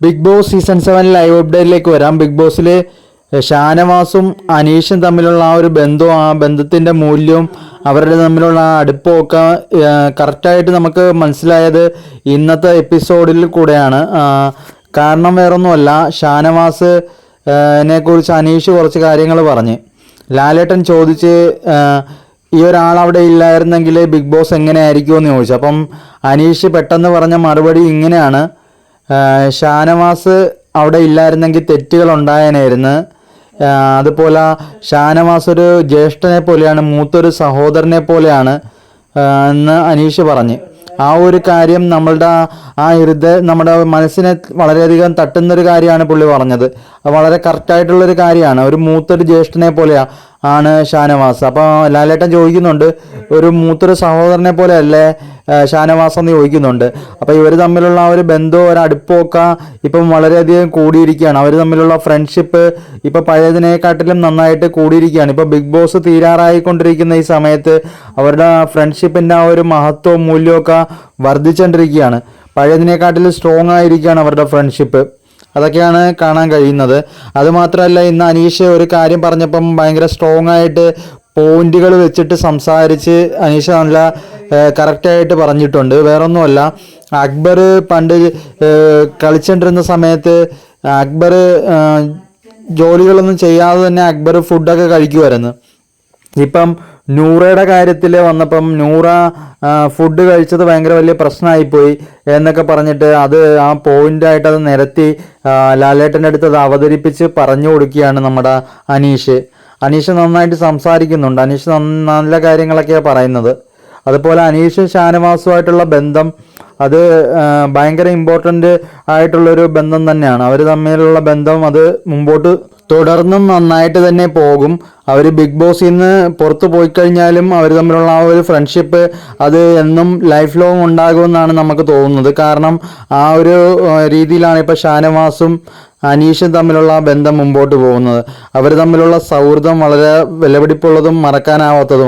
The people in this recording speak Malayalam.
Bigg Boss season seven live അപ്ഡേറ്റിലേക്ക് വരാം. ബിഗ് ബോസിൽ ഷാനവാസും അനീഷും തമ്മിലുള്ള ആ ഒരു ബന്ധവും ആ ബന്ധത്തിന്റെ മൂല്യവും അവരുടെ തമ്മിലുള്ള ആ അടുപ്പമൊക്കെ കറക്റ്റായിട്ട് നമുക്ക് മനസ്സിലായത് ഇന്നത്തെ എപ്പിസോഡിൽ കൂടെയാണ്. കാരണം വേറൊന്നുമല്ല ഷാനവാസ് നെ അനീഷ് കുറച്ച് കാര്യങ്ങൾ പറഞ്ഞ്. ലാലേട്ടൻ ചോദിച്ച് ഈ ഒരാൾ അവിടെ ഇല്ലായിരുന്നെങ്കിൽ ബിഗ് ബോസ് എങ്ങനെയായിരിക്കുമെന്ന് ചോദിച്ചു. അപ്പം അനീഷ് പെട്ടെന്ന് പറഞ്ഞ മറുപടി ഇങ്ങനെയാണ്. ഷാനവാസ് അവിടെ ഇല്ലായിരുന്നെങ്കിൽ തെറ്റുകൾ ഉണ്ടായേനായിരുന്നു. അതുപോലെ ഷാനവാസ് ഒരു ജ്യേഷ്ഠനെ പോലെയാണ് മൂത്തൊരു സഹോദരനെ പോലെയാണ് എന്ന് അനീഷ് പറഞ്ഞ്. ആ ഒരു കാര്യം നമ്മളുടെ ആ ഹൃദയ നമ്മുടെ മനസ്സിനെ വളരെയധികം തട്ടുന്നൊരു കാര്യമാണ് പുള്ളി പറഞ്ഞത്. വളരെ കറക്റ്റായിട്ടുള്ളൊരു കാര്യമാണ്. ഒരു മൂത്തൊരു ജ്യേഷ്ഠനെ പോലെയാ. ആണ് ഷാനവാസ്. അപ്പോൾ ലാലേട്ടൻ ചോദിക്കുന്നുണ്ട് ഒരു മൂത്തൊരു സഹോദരനെ പോലെ അല്ലേ ഷാനവാസ് എന്ന് ചോദിക്കുന്നുണ്ട്. അപ്പോൾ ഇവർ തമ്മിലുള്ള ആ ഒരു ബന്ധവും ഒരു അടുപ്പമൊക്കെ ഇപ്പം വളരെയധികം കൂടിയിരിക്കുകയാണ്. അവർ തമ്മിലുള്ള ഫ്രണ്ട്ഷിപ്പ് ഇപ്പം പഴയതിനെക്കാട്ടിലും നന്നായിട്ട് കൂടിയിരിക്കുകയാണ്. ഇപ്പോൾ ബിഗ് ബോസ് തീരാറായിക്കൊണ്ടിരിക്കുന്ന ഈ സമയത്ത് അവരുടെ ഫ്രണ്ട്ഷിപ്പിന്റെ ആ ഒരു മഹത്വവും മൂല്യമൊക്കെ വർദ്ധിച്ചുകൊണ്ടിരിക്കുകയാണ് പഴയതിനെക്കാട്ടിലും സ്ട്രോങ് ആയിരിക്കുകയാണ് അവരുടെ ഫ്രണ്ട്ഷിപ്പ്. അതൊക്കെയാണ് കാണാൻ കഴിയുന്നത്. അതുമാത്രമല്ല ഇന്ന് അനീഷ് ഒരു കാര്യം പറഞ്ഞപ്പം ഭയങ്കര സ്ട്രോങ് ആയിട്ട് പോയിന്റുകൾ വെച്ചിട്ട് സംസാരിച്ച് അനീഷ് നല്ല കറക്റ്റായിട്ട് പറഞ്ഞിട്ടുണ്ട്. വേറൊന്നുമല്ല അക്ബർ പണ്ട് കളിച്ചിട്ടിരുന്ന സമയത്ത് അക്ബർ ജോലികളൊന്നും ചെയ്യാതെ തന്നെ അക്ബർ ഫുഡൊക്കെ കഴിക്കുമായിരുന്നു ഇപ്പം നൂറയുടെ കാര്യത്തിൽ വന്നപ്പം നൂറ ഫുഡ് കഴിച്ചത് ഭയങ്കര വലിയ പ്രശ്നമായിപ്പോയി എന്നൊക്കെ പറഞ്ഞിട്ട് അത് ആ പോയിന്റായിട്ട് അത് നിരത്തി ലാലേട്ടന്റെ അടുത്ത് അത് അവതരിപ്പിച്ച് പറഞ്ഞു കൊടുക്കുകയാണ് നമ്മുടെ അനീഷ്. അനീഷ് നന്നായിട്ട് സംസാരിക്കുന്നുണ്ട്. അനീഷ് നല്ല കാര്യങ്ങളൊക്കെയാണ് പറയുന്നത്. അതുപോലെ അനീഷ് ഷാനവാസുമായിട്ടുള്ള ബന്ധം അത് ഭയങ്കര ഇമ്പോർട്ടന്റ് ആയിട്ടുള്ളൊരു ബന്ധം തന്നെയാണ്. അവർ തമ്മിലുള്ള ബന്ധം അത് മുമ്പോട്ട് തുടർന്നും നന്നായിട്ട് തന്നെ പോകും. അവർ ബിഗ് ബോസിൽ നിന്ന് പുറത്തു പോയി കഴിഞ്ഞാലും അവർ തമ്മിലുള്ള ആ ഒരു ഫ്രണ്ട്ഷിപ്പ് അത് എന്നും ലൈഫ് ലോങ് ഉണ്ടാകുമെന്നാണ് നമുക്ക് തോന്നുന്നത്. കാരണം ആ ഒരു രീതിയിലാണ് ഇപ്പോൾ ഷാനവാസും അനീഷും തമ്മിലുള്ള ബന്ധം മുമ്പോട്ട് പോകുന്നത്. അവർ തമ്മിലുള്ള സൗഹൃദം വളരെ വിലപിടിപ്പുള്ളതും മറക്കാനാവാത്തതുമാണ്.